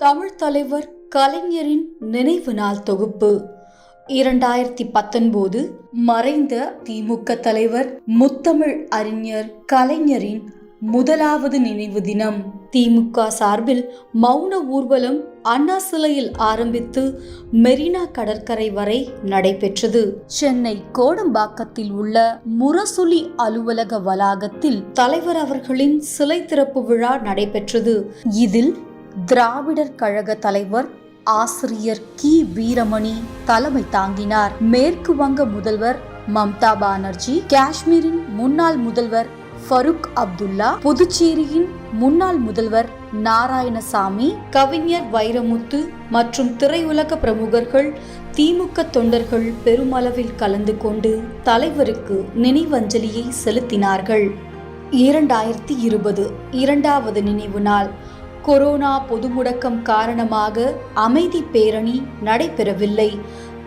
தமிழ் தலைவர் கலைஞரின் நினைவு நாள் தொகுப்பு. இரண்டாயிரத்தி பத்தொன்பது மறைந்த திமுக தலைவர் முத்தமிழ் அறிஞர் கலைஞரின் முதலாவது நினைவு தினம். திமுக சார்பில் மௌன ஊர்வலம் அண்ணா சிலையில் ஆரம்பித்து மெரினா கடற்கரை வரை நடைபெற்றது. சென்னை கோடம்பாக்கத்தில் உள்ள முரசொலி அலுவலக வளாகத்தில் தலைவர் அவர்களின் சிலை திறப்பு விழா நடைபெற்றது. இதில் திராவிடர் கழக தலைவர் ஆசிரியர் கி. வீரமணி தலைமை தாங்கினார். மேற்கு வங்க முதல்வர் மம்தா பானர்ஜி காஷ்மீரின் முன்னாள் முதல்வர் ஃபருக் அப்துல்லா புதுச்சேரியின் முன்னாள் முதல்வர் நாராயணசாமி கவிஞர் வைரமுத்து மற்றும் திரையுலக பிரமுகர்கள் திமுக தொண்டர்கள் பெருமளவில் கலந்து கொண்டு தலைவருக்கு நினைவஞ்சலியை செலுத்தினார்கள். இரண்டாயிரத்தி இருபது இரண்டாவது நினைவு நாள். கொரோனா பொது முடக்கம் காரணமாக அமைதி பேரணி நடைபெறவில்லை.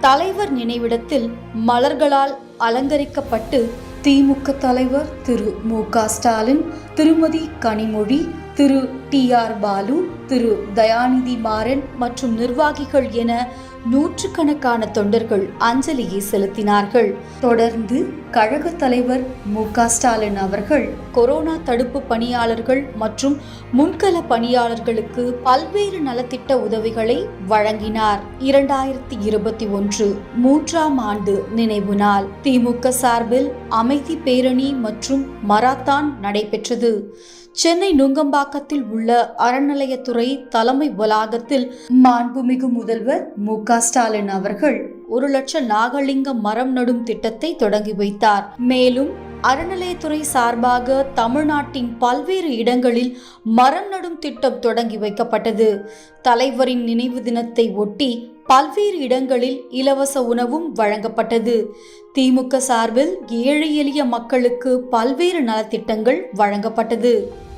தலைவர் நினைவிடத்தில் மலர்களால் அலங்கரிக்கப்பட்டு திமுக தலைவர் திரு மு க ஸ்டாலின் திருமதி கனிமொழி திரு டி ஆர் பாலு திரு தயாநிதி மாறன் மற்றும் நிர்வாகிகள் என நூற்றுக்கணக்கான தொண்டர்கள் அஞ்சலியை செலுத்தினார்கள். தொடர்ந்து கழக தலைவர் மு ஸ்டாலின் அவர்கள் கொரோனா தடுப்பு பணியாளர்கள் மற்றும் முன்கள பணியாளர்களுக்கு பல்வேறு நலத்திட்ட உதவிகளை வழங்கினார். இரண்டாயிரத்தி இருபத்தி ஒன்று மூன்றாம் ஆண்டு நினைவு நாள். திமுக சார்பில் அமைதி பேரணி மற்றும் மராத்தான் நடைபெற்றது. சென்னை நுங்கம்பாக்கத்தில் உள்ள அறநிலையத்துறை தலைமை வளாகத்தில் மாண்புமிகு முதல்வர் மு ஸ்டாலின் அவர்கள் ஒரு லட்சம் நாகலிங்க மரம் நடும் திட்டத்தை தொடங்கி வைத்தார். மேலும் அறநிலையத்துறை சார்பாக தமிழ்நாட்டின் பல்வேறு இடங்களில் மரம் நடும் திட்டம் தொடங்கி வைக்கப்பட்டது. தலைவரின் நினைவு தினத்தை ஒட்டி பல்வேறு இடங்களில் இலவச உணவும் வழங்கப்பட்டது. திமுக சார்பில் ஏழை எளிய மக்களுக்கு பல்வேறு நலத்திட்டங்கள் வழங்கப்பட்டது.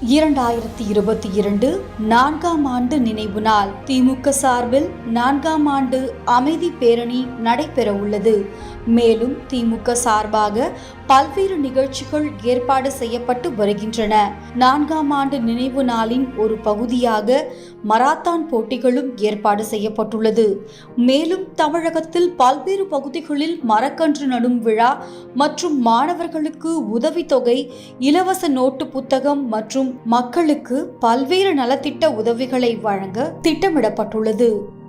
இரண்டாயிரத்தி இருபத்தி இரண்டு நான்காம் ஆண்டு நினைவு நாள். திமுக சார்பில் நான்காம் ஆண்டு அமைதி பேரணி நடைபெற உள்ளது மேலும் திமுக சார்பாக பல்வேறு நிகழ்ச்சிகள் ஏற்பாடு செய்யப்பட்டு வருகின்றன. நான்காம் ஆண்டு நினைவு நாளின் ஒரு பகுதியாக மராத்தான் போட்டிகளும் ஏற்பாடு செய்யப்பட்டுள்ளது. மேலும் தமிழகத்தில் பல்வேறு பகுதிகளில் மரக்கன்று நடும் விழா மற்றும் மாணவர்களுக்கு உதவித்தொகை இலவச நோட்டு புத்தகம் மற்றும் மக்களுக்கு பல்வேறு நலத்திட்ட உதவிகளை வழங்க திட்டமிடப்பட்டுள்ளது.